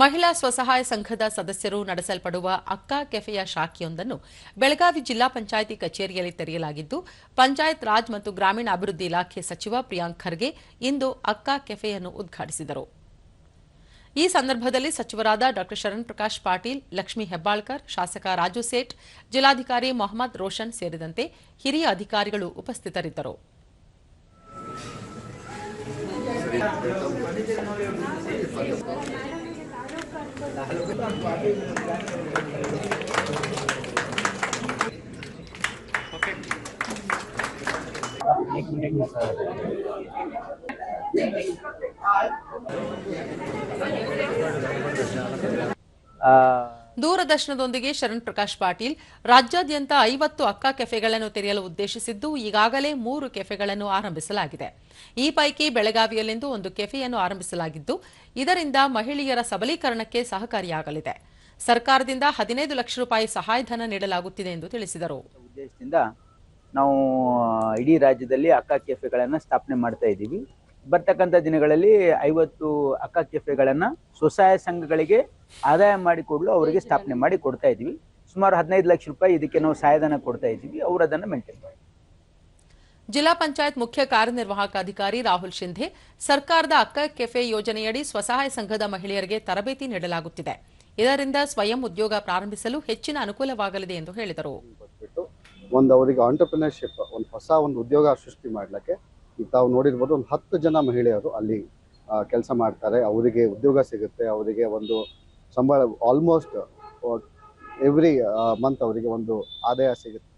ಮಹಿಳಾ ಸ್ವಸಹಾಯ ಸಂಘದ ಸದಸ್ಯರು ನಡೆಸಲ್ಪಡುವ ಅಕ್ಕಾ ಕೆಫೆಯ ಶಾಖೆಯೊಂದನ್ನು ಬೆಳಗಾವಿ ಜಿಲ್ಲಾ ಪಂಚಾಯಿತಿ ಕಚೇರಿಯಲ್ಲಿ ತೆರೆಯಲಾಗಿದ್ದು, ಪಂಚಾಯತ್ ರಾಜ್ ಮತ್ತು ಗ್ರಾಮೀಣಾಭಿವೃದ್ಧಿ ಇಲಾಖೆ ಸಚಿವ ಪ್ರಿಯಾಂಕ್ ಖರ್ಗೆ ಇಂದು ಅಕ್ಕಾ ಕೆಫೆಯನ್ನು ಉದ್ಘಾಟಿಸಿದರು. ಈ ಸಂದರ್ಭದಲ್ಲಿ ಸಚಿವರಾದ ಡಾ. ಶರಣ್ ಪ್ರಕಾಶ್ ಪಾಟೀಲ್, ಲಕ್ಷ್ಮೀ ಹೆಬ್ಬಾಳ್ಕರ್, ಶಾಸಕ ರಾಜು ಸೇಠ್, ಜಿಲ್ಲಾಧಿಕಾರಿ ಮೊಹಮ್ಮದ್ ರೋಷನ್ ಸೇರಿದಂತೆ ಹಿರಿಯ ಅಧಿಕಾರಿಗಳು ಉಪಸ್ಥಿತರಿದ್ದರು. Uh, ದೂರದರ್ಶನದೊಂದಿಗೆ ಶರಣ್ ಪ್ರಕಾಶ್ ಪಾಟೀಲ್. ರಾಜ್ಯಾದ್ಯಂತ ಐವತ್ತು ಅಕ್ಕ ಕೆಫೆಗಳನ್ನು ತೆರೆಯಲು ಉದ್ದೇಶಿಸಿದ್ದು, ಈಗಾಗಲೇ ಮೂರು ಕೆಫೆಗಳನ್ನು ಆರಂಭಿಸಲಾಗಿದೆ. ಈ ಪೈಕಿ ಬೆಳಗಾವಿಯಲ್ಲಿಂದು ಒಂದು ಕೆಫೆಯನ್ನು ಆರಂಭಿಸಲಾಗಿದ್ದು, ಇದರಿಂದ ಮಹಿಳೆಯರ ಸಬಲೀಕರಣಕ್ಕೆ ಸಹಕಾರಿಯಾಗಲಿದೆ. ಸರ್ಕಾರದಿಂದ ಹದಿನೈದು ಲಕ್ಷ ರೂಪಾಯಿ ಸಹಾಯಧನ ನೀಡಲಾಗುತ್ತಿದೆ ಎಂದು ತಿಳಿಸಿದರು. ಉದ್ದೇಶದಿಂದ ನಾವು ಇಡೀ ರಾಜ್ಯದಲ್ಲಿ ಅಕ್ಕ ಕೆಫೆಗಳನ್ನು ಸ್ಥಾಪನೆ ಮಾಡ್ತಾ ಇದ್ದೀವಿ. ಬರ್ತಕ್ಕಂಥ ದಿನಗಳಲ್ಲಿ ಐವತ್ತು ಅಕ್ಕ ಕೆಫೆಗಳನ್ನು ಸ್ವಸಹಾಯ ಸಂಘಗಳಿಗೆ ಆದಾಯ ಮಾಡಿಕೊಡಲು ಅವರಿಗೆ ಸ್ಥಾಪನೆ ಮಾಡಿ ಕೊಡ್ತಾ ಇದ್ದೀವಿ. ಸುಮಾರು ಹದಿನೈದು ಲಕ್ಷ ರೂಪಾಯಿ ಇದಕ್ಕೆ ನಾವು ಸಹಾಯಧನ ಕೊಡ್ತಾ ಇದ್ದೀವಿ. ಅವರು ಅದನ್ನು ಮೇಂಟೈನ್ ಮಾಡಿ. ಜಿಲ್ಲಾ ಪಂಚಾಯತ್ ಮುಖ್ಯ ಕಾರ್ಯನಿರ್ವಾಹಕ ಅಧಿಕಾರಿ ರಾಹುಲ್ ಶಿಂಧೆ ಸರ್ಕಾರದ ಅಕ್ಕ ಕೆಫೆ ಯೋಜನೆಯಡಿ ಸ್ವಸಹಾಯ ಸಂಘದ ಮಹಿಳೆಯರಿಗೆ ತರಬೇತಿ ನೀಡಲಾಗುತ್ತಿದೆ. ಇದರಿಂದ ಸ್ವಯಂ ಉದ್ಯೋಗ ಪ್ರಾರಂಭಿಸಲು ಹೆಚ್ಚಿನ ಅನುಕೂಲವಾಗಲಿದೆ ಎಂದು ಹೇಳಿದರು. ಒಂದು ಅವರಿಗೆ ಆಂಟರ್ಪ್ರಿನರ್ಶಿಪ್ ಒಂದು ಹೊಸ ಒಂದು ಉದ್ಯೋಗ ಸೃಷ್ಟಿ ಮಾಡ್ಲಿಕ್ಕೆ ತಾವು ನೋಡಿರ್ಬೋದು ಒಂದು ಹತ್ತು ಜನ ಮಹಿಳೆಯರು ಅಲ್ಲಿ ಕೆಲಸ ಮಾಡ್ತಾರೆ. ಅವರಿಗೆ ಉದ್ಯೋಗ ಸಿಗುತ್ತೆ. ಅವರಿಗೆ ಒಂದು ಸಂಬಳ ಆಲ್ಮೋಸ್ಟ್ ಎವ್ರಿ ಮಂತ್ ಅವರಿಗೆ ಒಂದು ಆದಾಯ ಸಿಗುತ್ತೆ.